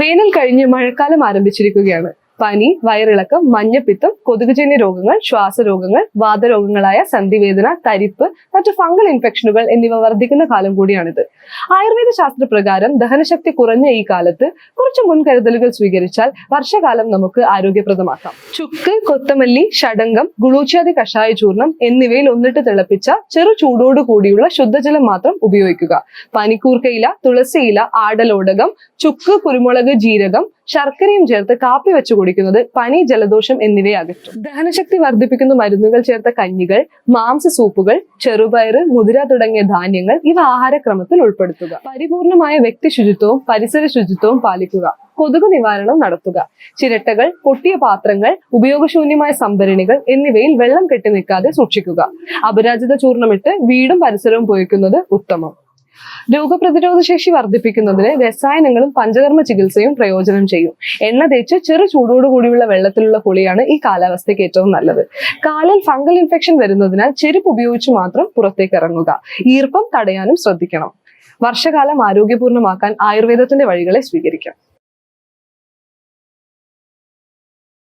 വേനൽ കഴിഞ്ഞ് മഴക്കാലം ആരംഭിച്ചിരിക്കുകയാണ്. പനി വയറിളക്കം മഞ്ഞപ്പിത്തം കൊതുകുജന്യ രോഗങ്ങൾ ശ്വാസരോഗങ്ങൾ വാതരോഗങ്ങളായ സന്ധിവേദന തരിപ്പ് മറ്റു ഫംഗൽ ഇൻഫെക്ഷനുകൾ എന്നിവ വർദ്ധിക്കുന്ന കാലം കൂടിയാണിത്. ആയുർവേദ ശാസ്ത്ര പ്രകാരം ദഹനശക്തി കുറഞ്ഞ ഈ കാലത്ത് കുറച്ച് മുൻകരുതലുകൾ സ്വീകരിച്ചാൽ വർഷകാലം നമുക്ക് ആരോഗ്യപ്രദമാക്കാം. ചുക്ക് കൊത്തമല്ലി ഷടങ്കം ഗുളൂച്ചാതി കഷായ ചൂർണം എന്നിവയിൽ ഒന്നിട്ട് തിളപ്പിച്ച ചെറു ചൂടോട് കൂടിയുള്ള ശുദ്ധജലം മാത്രം ഉപയോഗിക്കുക. പനിക്കൂർക്കയില തുളസിയില ആടലോടകം ചുക്ക് കുരുമുളക് ജീരകം ശർക്കരയും ചേർത്ത് കാപ്പി വെച്ച് കുടിക്കുന്നത് പനി ജലദോഷം എന്നിവയെ അകറ്റും. ദഹനശക്തി വർദ്ധിപ്പിക്കുന്ന മരുന്നുകൾ ചേർത്ത കഞ്ഞികൾ മാംസ സൂപ്പുകൾ ചെറുപയർ മുതിര തുടങ്ങിയ ധാന്യങ്ങൾ ഇവ ആഹാരക്രമത്തിൽ ഉൾപ്പെടുത്തുക. പരിപൂർണമായ വ്യക്തി ശുചിത്വവും പരിസര ശുചിത്വവും പാലിക്കുക. കൊതുക് നിവാരണം നടത്തുക. ചിരട്ടകൾ പൊട്ടിയ പാത്രങ്ങൾ ഉപയോഗശൂന്യമായ സംഭരണികൾ എന്നിവയിൽ വെള്ളം കെട്ടി നിൽക്കാതെ സൂക്ഷിക്കുക. അപരാജിത ചൂർണമിട്ട് വീടും പരിസരവും പോയിക്കുന്നത് ഉത്തമം. രോഗപ്രതിരോധ ശേഷി വർദ്ധിപ്പിക്കുന്നതിന് രസായനങ്ങളും പഞ്ചകർമ്മ ചികിത്സയും പ്രയോജനം ചെയ്യും. എണ്ണ തേച്ച് ചെറു ചൂടോട് കൂടിയുള്ള വെള്ളത്തിലുള്ള കുളിയാണ് ഈ കാലാവസ്ഥയ്ക്ക് ഏറ്റവും നല്ലത്. കാലിൽ ഫംഗൽ ഇൻഫെക്ഷൻ വരുന്നതിനാൽ ചെരുപ്പ് ഉപയോഗിച്ച് മാത്രം പുറത്തേക്ക് ഇറങ്ങുക. ഈർപ്പം തടയാനും ശ്രദ്ധിക്കണം. വർഷകാലം ആരോഗ്യപൂർണമാക്കാൻ ആയുർവേദത്തിന്റെ വഴികളെ സ്വീകരിക്കാം.